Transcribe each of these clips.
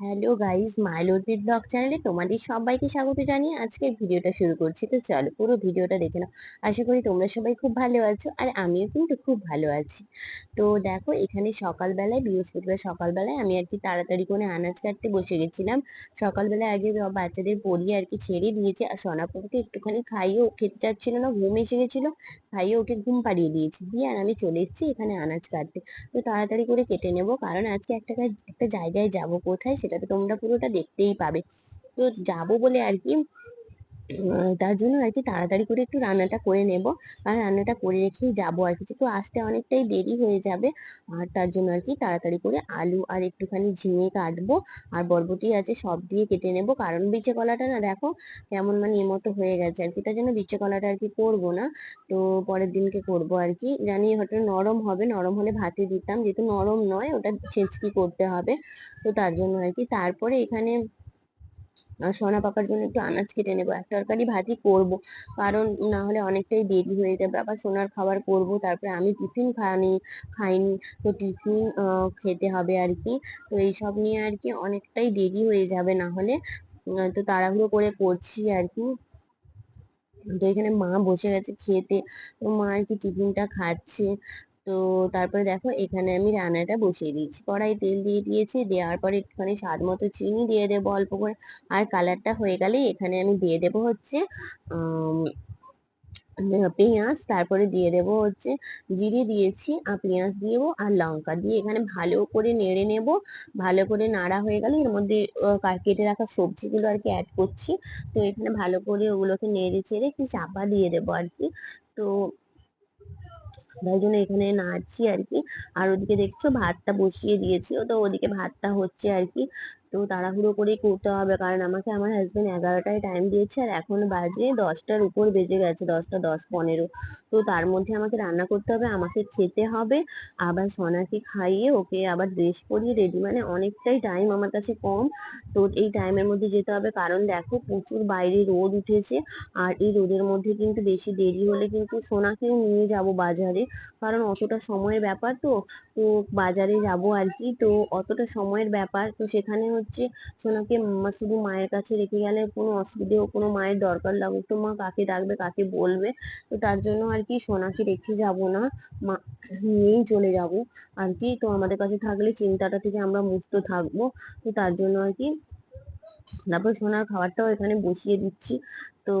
Hello guys মাইলোডি blog চ্যানেলে তোমাদের সবাইকে স্বাগত জানিয়ে আজকের ভিডিওটা শুরু করছি। তো চলো পুরো ভিডিওটা দেখে নাও। আশা করি তোমরা সবাই খুব ভালো আছো আর আমিও কিন্তু খুব ভালো আছি। তো দেখো, এখানে সকালবেলায়, বৃহস্পতিবার সকালবেলায় আমি আর কি তাড়াতাড়ি করে আনাজ কাটতে বসে গেছিলাম। সকালবেলায় আগে বাচ্চাদের পড়িয়ে আর কি ছেড়ে দিয়েছি। আর সোনাপুরকে একটুখানি খাইয়ে ও খেতে চাচ্ছিল না, ঘুম এসে গেছিল। খাইয়ে ওকে ঘুম পাড়িয়ে দিয়েছি। দিয়ে আর আমি চলে এসেছি এখানে আনাজ কাটতে। তো তাড়াতাড়ি করে কেটে নেব। কারণ আজকে একটা একটা জায়গায় যাব কোথায় সেটা তো তোমরা পুরোটা দেখতেই পাবে। তো যাব বলে আর কি তার জন্য আর কি তাড়াতাড়ি করে একটু রান্নাটা করে নেব। আর রান্নাটা করে রেখেই যাব আর কিছু তো আসতে অনেকটাই দেরি হয়ে যাবে, আর তার জন্য আর কি তাড়াতাড়ি করে আলু আর একটুখানি ঝিঙে কাটবো। আর বরবটি আছে সব দিয়ে কেটে নেব। কারণ বিচে কলাটা না দেখো কেমন মানে এমতো হয়ে গেছে আর কি। তার জন্য বিচে কলাটা আর কি করব না। তো পরের দিনকে করব আর কি। জানি হয়তো নরম হবে, নরম হলে ভাতে দিতাম। যেহেতু নরম নয়, ওটা ছেঁচকি করতে হবে। তো তার জন্য আর কি। তারপরে এখানে সোনা পাকার জন্য একটু আনাজ কেটে নেব। এক তরকারি ভাজি করব। কারণ না হলে অনেকটাই দেরি হয়ে যাবে। আবার সোনার খাবার করব, তারপরে আমি টিফিন খানি, খাইনি, তো টিফিন খেতে হবে আর কি। তো এইসব নিয়ে আর কি অনেকটাই দেরি হয়ে যাবে না হলে। তো তাড়াহুড়ো করে করছি আর কি। তো এখানে মা বসে গেছে খেতে। তো মা আর কি টিফিনটা খাচ্ছে। তো তারপরে দেখো এখানে আমি রান্নাটা বসিয়ে দিয়েছি। কড়াই তেল দিয়ে দিয়েছি, দেওয়ার পরে একটুখানি স্বাদ মতো চিনি দিয়ে দেবো অল্প করে। আর কালারটা হয়ে গেলে এখানে আমি দিয়ে দেবো হচ্ছে পেঁয়াজ, তারপরে দিয়ে দেব হচ্ছে জিরে দিয়েছি, আর পেঁয়াজ দিয়েবো আর লঙ্কা দিয়ে এখানে ভালো করে নেড়ে নেব। ভালো করে নাড়া হয়ে গেলে এর মধ্যে কেটে রাখা সবজিগুলো আর কি অ্যাড করছি। তো এখানে ভালো করে ওগুলোকে নেড়ে চেড়ে একটু চাপা দিয়ে দেবো আর কি। তো তাই জন্য এখানে নাড়ছি আর কি আর ওদিকে দেখছ ভাতটা বসিয়ে দিয়েছি। তো ওদিকে ভাতটা হচ্ছে আর কি তো তাড়াহুড়ো করেই করতে হবে। কারণ আমাকে আমার হাজবেন্ড এগারোটায় টাইম দিয়েছে আর এখন বাজে দশটার উপর বেজে গেছে, দশটা দশ পনেরো। তো তার মধ্যে আমাকে রান্না করতে হবে, আমাকে খেতে হবে, আবার সোনাকে খাইয়ে ওকে আবার ড্রেস পরিয়ে রেডি মানে অনেকটাই টাইম আমার কাছে কম। তো এই টাইমের মধ্যে যেতে হবে। কারণ দেখো প্রচুর বাইরে রোদ উঠেছে। আর এই রোদের মধ্যে কিন্তু বেশি দেরি হলে কিন্তু সোনাকেও নিয়ে যাব বাজারে। কারণ অতটা সময়ের ব্যাপার তো। তো বাজারে যাব আর কি। তো অতটা সময়ের ব্যাপার। তো সেখানে হচ্ছে সোনাকে শুধু মায়ের কাছে রেখে গেলে কোনো অসুবিধেও কোনো মায়ের দরকার লাগুক তো মা কাকে ডাকবে, কাকে বলবে? তো তার জন্য আর কি সোনাকে রেখে যাব না। মা নিয়েই চলে যাব আর কি। তো আমাদের কাছে থাকলে চিন্তাটা থেকে আমরা মুক্ত থাকব। তো তার জন্য আর কি তারপর সোনার খাবারটাও এখানে বসিয়ে দিচ্ছি। তো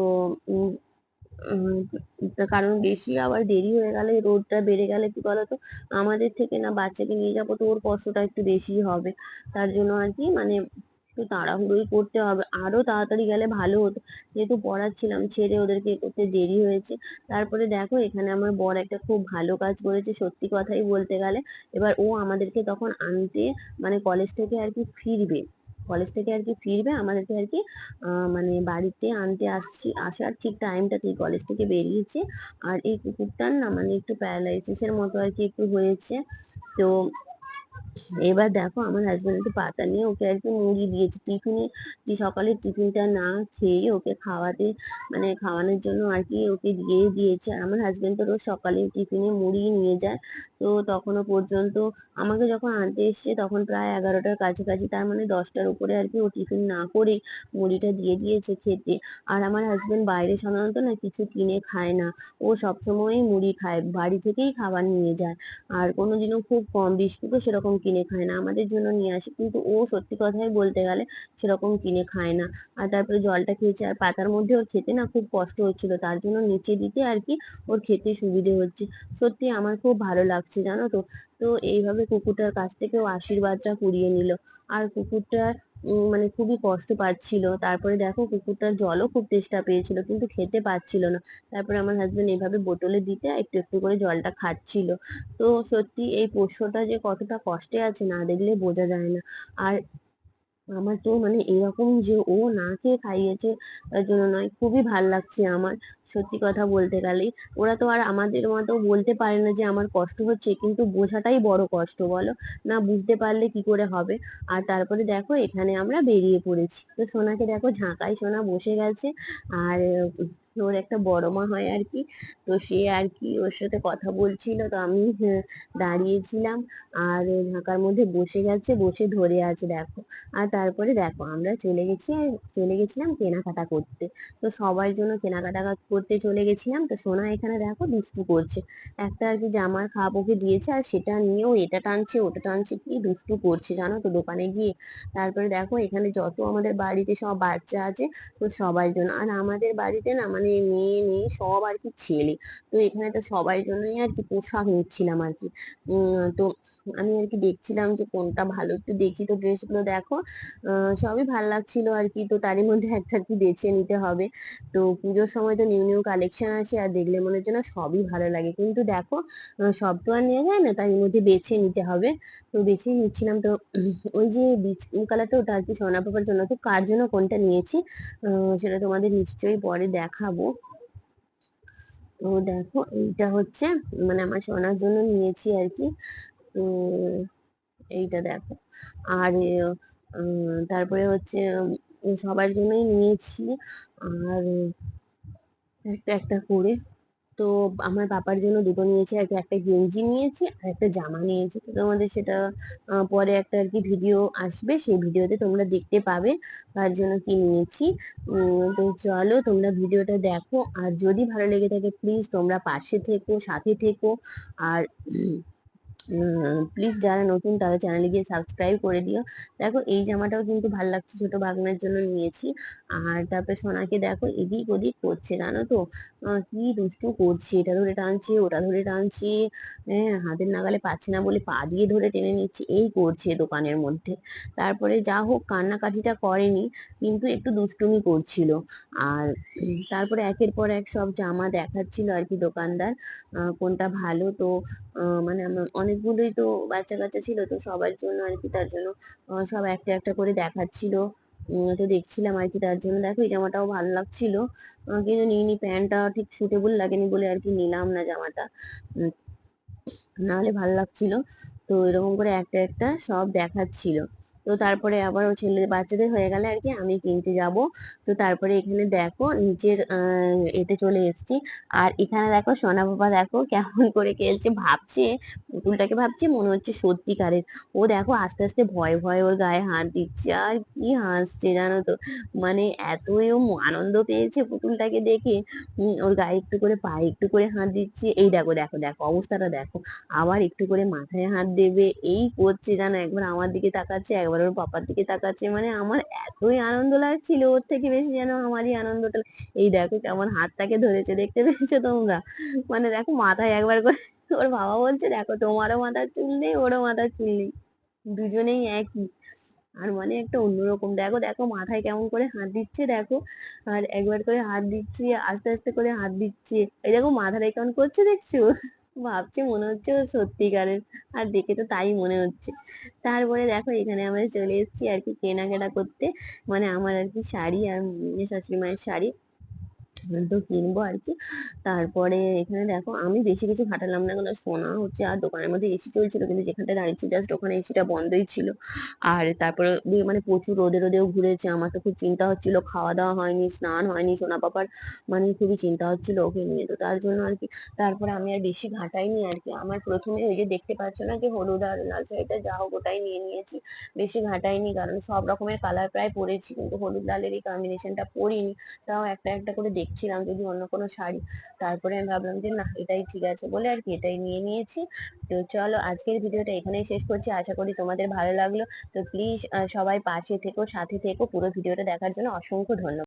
কারণ বেশি আবার দেরি হয়ে গেলে রোদটা বেড়ে গেলে কি বলতো? আমাদের থেকে না বাচ্চাকে নিয়ে যাব তো ওর কষ্টটা একটু বেশি হবে। তার জন্য আর কি মানে একটু তাড়াহুড়োই করতে হবে। আরও তাড়াতাড়ি গেলে ভালো হতো। যেহেতু পড়াচ্ছিলাম, ছেড়ে ওদেরকে করতে দেরি হয়েছে। তারপরে দেখো, এখানে আমার বর একটা খুব ভালো কাজ করেছে, সত্যি কথাই বলতে গেলে। এবার ও আমাদেরকে তখন আনতে মানে কলেজ থেকে আর কি ফিরবে। কলেজ থেকে আর কি ফিরবে। আমাদেরকে আর কি মানে বাড়িতে আনতে আসছি, আসার ঠিক টাইমটাতেই কলেজ থেকে বেরিয়েছে। আর এই কুকুরটার না মানে একটু প্যারালাইসিসের মতো আর কি একটু হয়েছে। তো এবার দেখো আমার হাজবেন্ড একটু পাতা নিয়ে ওকে আর কি মুড়ি দিয়েছে। টিফিনে যে সকালের টিফিনটা না খেয়ে ওকে খাওয়াতে মানে খাওয়ানোর জন্য আর কি ওকে দিয়ে দিয়েছে। আর আমার হাজবেন্ড তো রোজ সকালে টিফিনে মুড়ি নিয়ে যায়। তো তখনও পর্যন্ত আমাকে যখন আনতে এসছে তখন প্রায় এগারোটার কাছাকাছি, তার মানে দশটার উপরে আর কি ও টিফিন না করে মুড়িটা দিয়ে দিয়েছে খেতে। আর আমার হাজবেন্ড বাইরে সাধারণত না কিছু কিনে খায় না। ও সবসময়ই মুড়ি খায়, বাড়ি থেকেই খাবার নিয়ে যায়। আর কোনোদিনও খুব কম বিস্কুটও সেরকম কিনে খায় না। আমাদের জন্য নিয়ে আসে। কিন্তু ও সত্যি কথাই বলতে গেলে সেরকম কিনে খায় না। আর তারপরে জলটা খেয়েছে। আর পাতার মধ্যে ওর খেতে না খুব কষ্ট হচ্ছিল। তার জন্য নিচে দিতে আর কি ওর খেতে সুবিধে হচ্ছে। সত্যি আমার খুব ভালো লাগছে, জানো তো? তো এইভাবে কুকুরটার কাছ থেকে ও আশীর্বাদটা কুড়িয়ে নিল। আর কুকুরটার মানে খুবই কষ্ট পাচ্ছিল। তারপরে দেখো কুকুরটার জলও খুব তেষ্টা পেয়েছিল, কিন্তু খেতে পাচ্ছিল না। তারপরে আমার হাজবেন্ড এভাবে বোতলে দিতে একটু একটু করে জলটা খাচ্ছিল। তো সত্যি এই পোষ্যটা যে কতটা কষ্টে আছে না দেখলে বোঝা যায় না। আর আমার তো মানে এরকম যে ও না খেয়ে খাইয়েছে, তার জন্য নয়, খুবই ভালো লাগছে আমার, সত্যি কথা বলতে গেলে। ওরা তো আর আমাদের মতো বলতে পারে না যে আমার কষ্ট হচ্ছে, কিন্তু বোঝাটাই বড় কষ্ট, বলো? না বুঝতে পারলে কি করে হবে? আর তারপরে দেখো, এখানে আমরা বেরিয়ে পড়েছি। তো সোনাকে দেখো ঝাঁকায়, সোনা বসে গেছে, আর ওর একটা বড় মা হয় আর কি তো সে আর কি ওর সাথে কথা বলছিল তো আমি আহ, দাঁড়িয়েছিলাম। আর ঝাঁকার মধ্যে বসে গেছে বসে ধরে আছে দেখো। আর তারপরে দেখো আমরা চলে গেছি চলে গেছিলাম কেনাকাটা করতে। তো সবার জন্য কেনাকাটা করতে চলে গেছিলাম। তো সোনা এখানে দেখো দুষ্টু করছে। একটা আর কি জামার খাপ ওকে দিয়েছে আর সেটা নিয়েও এটা টানছে ওটা টানছে কি দুষ্টু করছে জানো তো দোকানে গিয়ে। তারপরে দেখো এখানে যত আমাদের বাড়িতে সব বাচ্চা আছে তো সবার জন্য। আর আমাদের বাড়িতে না মানে মেয়ে মেয়ে সব আর কি ছেলে। তো এখানে তো সবার জন্যই আর কি পোশাক নিচ্ছিলাম আর কি। তো আমি আর কি দেখছিলাম যে কোনটা ভালো একটু দেখি। তো ড্রেসগুলো দেখো সবই ভালো লাগছিল আর কি। তো তারই মধ্যে একটা আর কি বেছে নিতে হবে। তো পুজোর সময় তো নিউ নিউ কালেকশন আসে আর দেখলে মনে হচ্ছে না সবই ভালো লাগে। কিন্তু দেখো সব তো আর নেওয়া যায় না। তারই মধ্যে বেছে নিতে হবে। তো বেছেই নিচ্ছিলাম। তো ওই যে বিচ কালারটা ওটা আর কি সোনা পাপার জন্য। তো কার জন্য কোনটা নিয়েছি? সেটা তোমাদের নিশ্চয়ই পরে দেখাবো। তো দেখো, এইটা হচ্ছে মানে আমার শোনার জন্য নিয়েছি আর কি। এইটা দেখো। আর তারপরে হচ্ছে সবার জন্যই নিয়েছি। আর, একটা একটা করে তো আমার বাবার জন্য দুটো নিয়েছি, আর কি একটা গেঞ্জি নিয়েছি, আর একটা জামা নিয়েছি। তো তোমাদের সেটা পরে একটা আর কি ভিডিও আসবে, সেই ভিডিওতে তোমরা দেখতে পাবে তার জন্য কি নিয়েছি। তো চলো তোমরা ভিডিওটা দেখো, আর যদি ভালো লেগে থাকে প্লিজ তোমরা পাশে থেকো, সাথে থেকো, আর প্লিজ যারা নতুন তারা চ্যানেলে গিয়ে সাবস্ক্রাইব করে দিও। দেখো, এই জামাটাও কিন্তু ভালো লাগছে ছোট বাগনার জন্য নিয়েছি। আর তারপরে সোনাকে দেখো, এদিক ওদিক করছে, জানো তো? কি দুষ্টু করছে, এটা ধরে টানছে, ওটা ধরে টানছে। হ্যাঁ হাতের নাগালে পাচ্ছে না বলে পা দিয়ে ধরে টেনে নিচ্ছে, এই করছে দোকানের মধ্যে। তারপরে যা হোক, কান্নাকাটিটা করেনি, কিন্তু একটু দুষ্টুমি করছিল। আর তারপরে একের পর এক সব জামা দেখাচ্ছিল আর কি দোকানদার কোনটা ভালো তো মানে আমার অনেকগুলোই তো বাচ্চা কাচ্চা ছিল, তো সবার জন্য আর কি তার জন্য সব একটা একটা করে দেখাচ্ছিল। তো দেখছিলাম আর কি তার জন্য। দেখো, এই জামাটাও ভালো লাগছিল। কিন্তু নিইনি প্যান্টটা ঠিক সুটেবল লাগেনি বলে আর কি নিলাম না জামাটা। নাহলে ভালো লাগছিল। তো এরকম করে একটা একটা সব দেখাচ্ছিল। তো তারপরে আবার ও ছেলে বাচ্চাদের হয়ে গেলে আর কি আমি কিনতে যাব। তো তারপরে এখানে দেখো নিচের এতে চলে এসেছি। আর এখানে দেখো সোনা বাবা দেখো কেমন করে খেলছে, ভাবছে, পুতুলটাকে ভাবছে মনে হচ্ছে সত্যিকারের। ও দেখো আস্তে আস্তে ভয়ে ভয়ে ওর গায়ে হাত দিচ্ছে। আর কি হাসছে জানো তো? মানে এতই ও আনন্দ পেয়েছে পুতুলটাকে দেখে। ওর গায়ে একটু করে পায়ে একটু করে হাত দিচ্ছে। এই দেখো দেখো দেখো অবস্থাটা দেখো। আবার একটু করে মাথায় হাত দেবে। এই করছে জানো, একবার আমার দিকে তাকাচ্ছে, একবার ওর পাপার দিকে তাকাচ্ছে। মানে আমার এতই আনন্দ লাগছিল, ওর থেকে বেশি যেন আমারই আনন্দটা এই দেখো কেমন হাতটাকে ধরেছে, দেখতে পেয়েছ তোমরা? মানে দেখো মাথায় একবার করে ওর বাবা বলছে, দেখো, তোমারও মাথার চুল নেই, ওরও মাথার চুল নেই। দুজনেই একই। আর মানে একটা অন্যরকম, দেখো দেখো মাথায় কেমন করে হাত দিচ্ছে, দেখো। আর একবার করে হাত দিচ্ছে, আস্তে আস্তে করে হাত দিচ্ছে। এই দেখো মাথাটা কেমন করছে, দেখছ? ভাবছি, মনে হচ্ছে ও সত্যিকারের। আর দেখে তো তাই মনে হচ্ছে। তারপরে দেখো, এখানে আমরা চলে এসেছি আর কি কেনাকাটা করতে। মানে আমার আর কি শাড়ি আর শাশুড়ি মায়ের শাড়ি। তো কিনবো আর কি তারপরে এখানে দেখো, আমি বেশি কিছু খাটালাম না কারণ সোনা হচ্ছে আর দোকানের মধ্যে এসি চলছিল, কিন্তু যেখানটা দাঁড়িয়েছি জাস্ট ওখানে এসিটা বন্ধই ছিল। আর তারপরে মানে প্রচুর রোদে রোদেও ঘুরেছে, আমার তো খুব চিন্তা হচ্ছিল খাওয়া দাওয়া হয়নি, স্নান হয়নি, সোনা পাপার মানে খুবই চিন্তা হচ্ছিল ওকে নিয়ে, তো তার জন্য আর কি তারপরে আমি আর বেশি ঘাটাইনি আর কি আমার প্রথমে ওই যে দেখতে পাচ্ছ না যে হলুদ আর লাল শাড়িটা, যা হোক ওটাই নিয়ে নিয়েছি, বেশি ঘাটাইনি, কারণ সব রকমের কালার প্রায় পরেছি, কিন্তু হলুদ লালের এই কম্বিনেশনটা পরিনি, তাও একটা একটা করে দেখছিলাম যদি অন্য কোনো শাড়ি। তারপরে আমি ভাবলাম যে না, এটাই ঠিক আছে বলে আর কি এটাই নিয়ে নিয়েছি। তো চলো আজকের ভিডিওটা এখানেই শেষ করছি। আশা করি তোমাদের ভালো লাগল। তো প্লিজ সবাই পাশে থেকো, সাথে থেকো। পুরো ভিডিওটা দেখার জন্য অসংখ্য ধন্যবাদ।